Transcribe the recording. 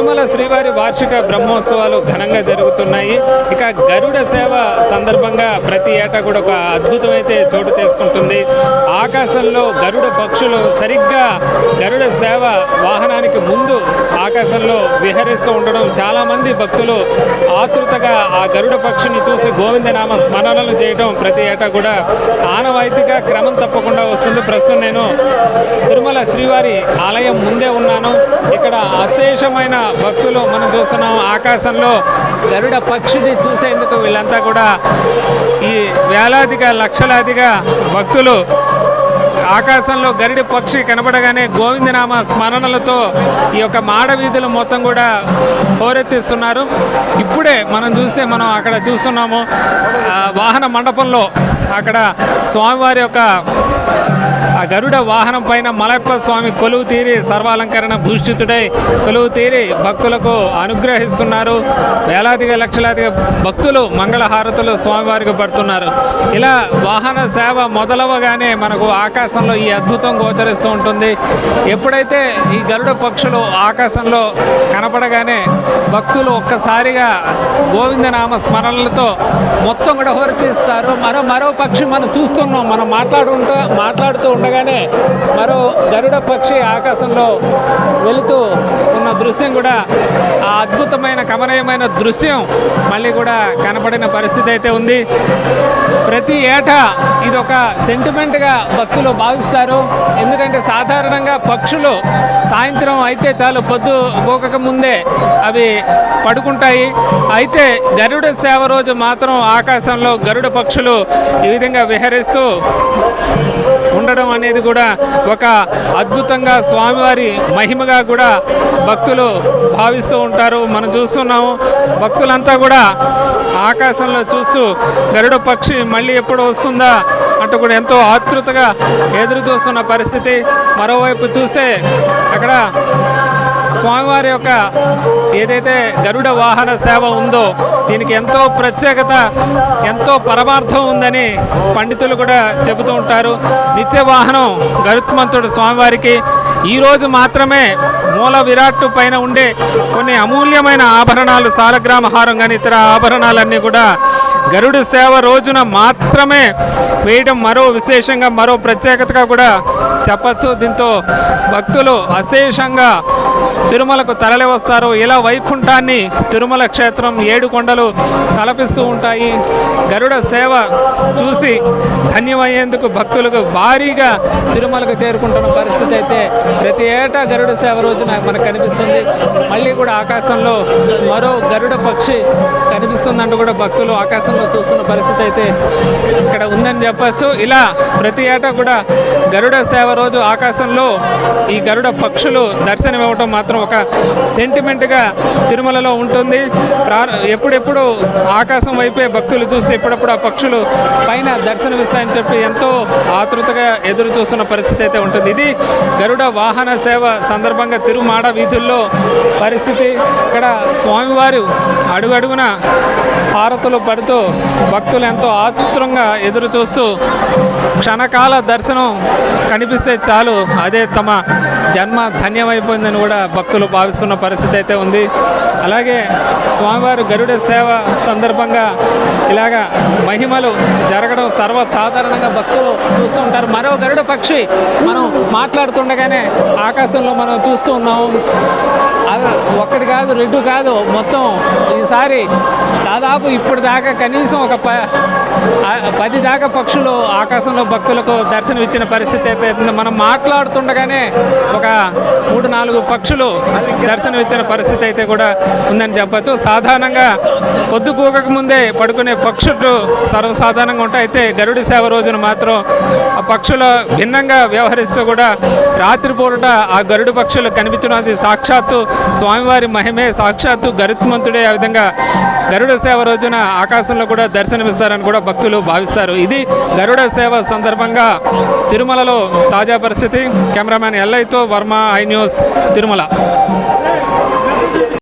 తిరుమల శ్రీవారి వార్షిక బ్రహ్మోత్సవాలు ఘనంగా జరుగుతున్నాయి. ఇక గరుడ సేవ సందర్భంగా ప్రతి ఏటా కూడా ఒక అద్భుతమైతే చోటు చేసుకుంటుంది. ఆకాశంలో గరుడ పక్షులు సరిగ్గా గరుడ సేవ వాహనానికి ముందు ఆకాశంలో విహరిస్తూ ఉండడం చాలామంది భక్తులు ఆతృతగా ఆ గరుడ పక్షిని చూసి గోవిందనామ స్మరణలు చేయడం ప్రతి ఏటా కూడా ఆనవాయితీగా క్రమం తప్పకుండా వస్తుంది. ప్రస్తుతం నేను తిరుమల శ్రీవారి ఆలయం ముందే ఉన్నాను. ఇక్కడ అశేషమైన భక్తులు మనం చూస్తున్నాం ఆకాశంలో గరుడ పక్షిని చూసేందుకు వీళ్ళంతా కూడా ఈ వేలాదిగా లక్షలాదిగా భక్తులు ఆకాశంలో గరిడి పక్షి కనబడగానే గోవిందనామ స్మరణలతో ఈ యొక్క మాడ వీధులు మొత్తం కూడా హోరెత్తిస్తున్నారు. ఇప్పుడే మనం చూస్తే మనం అక్కడ చూస్తున్నాము వాహన మండపంలో అక్కడ స్వామివారి యొక్క ఆ గరుడ వాహనం పైన మలయప్ప స్వామి కొలువు తీరి సర్వాలంకరణ భూషితుడై కొలువు తీరి భక్తులకు అనుగ్రహిస్తున్నారు. వేలాదిగా లక్షలాదిగా భక్తులు మంగళహారతులు స్వామివారికి పడుతున్నారు. ఇలా వాహన సేవ మొదలవగానే మనకు ఆకాశంలో ఈ అద్భుతం గోచరిస్తూ ఉంటుంది. ఎప్పుడైతే ఈ గరుడ పక్షులు ఆకాశంలో కనపడగానే భక్తులు ఒక్కసారిగా గోవిందనామ స్మరణలతో మొత్తం కూడా హోరెత్తిస్తారు మరో మరో పక్షి మనం చూస్తున్నాం మనం మాట్లాడుకుంటూ మాట్లాడుతూ ఉండగానే మరో గరుడ పక్షి ఆకాశంలో వెళుతూ ఉన్న దృశ్యం కూడా ఆ అద్భుతమైన కమనీయమైన దృశ్యం మళ్ళీ కూడా కనపడిన పరిస్థితి అయితే ఉంది. ప్రతి ఏటా ఇది ఒక సెంటిమెంట్గా భక్తులు భావిస్తారు. ఎందుకంటే సాధారణంగా పక్షులు సాయంత్రం అయితే చాలు పొద్దు పోకక ముందే అవి పడుకుంటాయి. అయితే గరుడ సేవ రోజు మాత్రం ఆకాశంలో గరుడ పక్షులు ఈ విధంగా విహరిస్తూ ఉండడం అనేది కూడా ఒక అద్భుతంగా స్వామివారి మహిమగా కూడా భక్తులు భావిస్తూ ఉంటారు. మనం చూస్తున్నాము భక్తులంతా కూడా ఆకాశంలో చూస్తూ గరుడ పక్షి మళ్ళీ ఎప్పుడు వస్తుందా అంటూ కూడా ఎంతో ఆతృతగా ఎదురు చూస్తున్న పరిస్థితి. మరోవైపు చూస్తే అక్కడ స్వామివారి యొక్క ఏదైతే గరుడ వాహన సేవ ఉందో దీనికి ఎంతో ప్రత్యేకత ఎంతో పరమార్థం ఉందని పండితులు కూడా చెబుతూ ఉంటారు. నిత్య వాహనం గరుత్మంతుడు స్వామివారికి ఈరోజు మాత్రమే మూల విరాట్టు పైన ఉండే కొన్ని అమూల్యమైన ఆభరణాలు సాలగ్రామ హారం కానీ ఇతర ఆభరణాలన్నీ కూడా గరుడు సేవ రోజున మాత్రమే వేయడం మరో విశేషంగా మరో ప్రత్యేకతగా కూడా చెప్పచ్చు. దీంతో భక్తులు అశేషంగా తిరుమలకు తరలి వస్తారు ఇలా వైకుంఠాన్ని తిరుమల క్షేత్రం ఏడు కొండలు తలపిస్తూ ఉంటాయి. గరుడ సేవ చూసి ధన్యమయ్యేందుకు భక్తులకు భారీగా తిరుమలకు చేరుకుంటున్న పరిస్థితి అయితే ప్రతి ఏటా గరుడ సేవ రోజు నాకు మనకు కనిపిస్తుంది. మళ్ళీ కూడా ఆకాశంలో మరో గరుడ పక్షి కనిపిస్తుందంటూ కూడా భక్తులు ఆకాశంలో చూస్తున్న పరిస్థితి అయితే ఇక్కడ ఉందని చెప్పచ్చు. ఇలా ప్రతి ఏటా కూడా గరుడ సేవ రోజు ఆకాశంలో ఈ గరుడ పక్షులు దర్శనమివ్వటం మాత్రం ఒక సెంటిమెంట్గా తిరుమలలో ఉంటుంది. ప్రా ఎప్పుడెప్పుడు ఆకాశం వైపే భక్తులు చూస్తే ఎప్పుడప్పుడు ఆ పక్షులు పైన దర్శనమిస్తాయని చెప్పి ఎంతో ఆతృతగా ఎదురు చూస్తున్న పరిస్థితి అయితే ఉంటుంది. ఇది గరుడ వాహన సేవ సందర్భంగా తిరుమాడ వీధుల్లో పరిస్థితి ఇక్కడ స్వామివారు అడుగడుగున హారతులు పడుతూ భక్తులు ఎంతో ఆతృంగా ఎదురు చూస్తూ క్షణకాల దర్శనం కనిపిస్తే చాలు. అదే తమ జన్మ ధన్యమైపోయిందని కూడా భక్తులు భావిస్తున్న పరిస్థితి అయితే ఉంది. అలాగే స్వామివారు గరుడ సేవ సందర్భంగా ఇలాగా మహిమలు జరగడం సర్వసాధారణంగా భక్తులు చూస్తుంటారు. మరో గరుడ పక్షి మనం మాట్లాడుతుండగానే ఆకాశంలో మనం చూస్తూ ఉన్నాము అది ఒక్కటి కాదు రెండు కాదు మొత్తం ఈసారి దాదాపు ఇప్పుడు దాకా కనీసం ఒక ప పది దాకా పక్షులు ఆకాశంలో భక్తులకు దర్శనం ఇచ్చిన పరిస్థితి అయితే మనం మాట్లాడుతుండగానే ఒక మూడు నాలుగు పక్షులు దర్శనం ఇచ్చిన పరిస్థితి అయితే కూడా ఉందని చెప్పచ్చు. సాధారణంగా పొద్దు ముందే పడుకునే పక్షులు సర్వసాధారణంగా ఉంటాయి. అయితే గరుడి సేవ రోజున మాత్రం ఆ పక్షుల భిన్నంగా వ్యవహరిస్తూ కూడా రాత్రిపూట ఆ గరుడు పక్షులు కనిపించడం. అది సాక్షాత్తు స్వామివారి మహిమే సాక్షాత్తు గరుత్మంతుడే. ఆ విధంగా గరుడ సేవ రోజున ఆకాశంలో కూడా దర్శనమిస్తారని కూడా భక్తులు భావిస్తారు. ఇది గరుడ సేవ సందర్భంగా తిరుమలలో తాజా పరిస్థితి. కెమెరామ్యాన్ ఎల్ఐతో వర్మ ఐ న్యూస్ తిరుమల.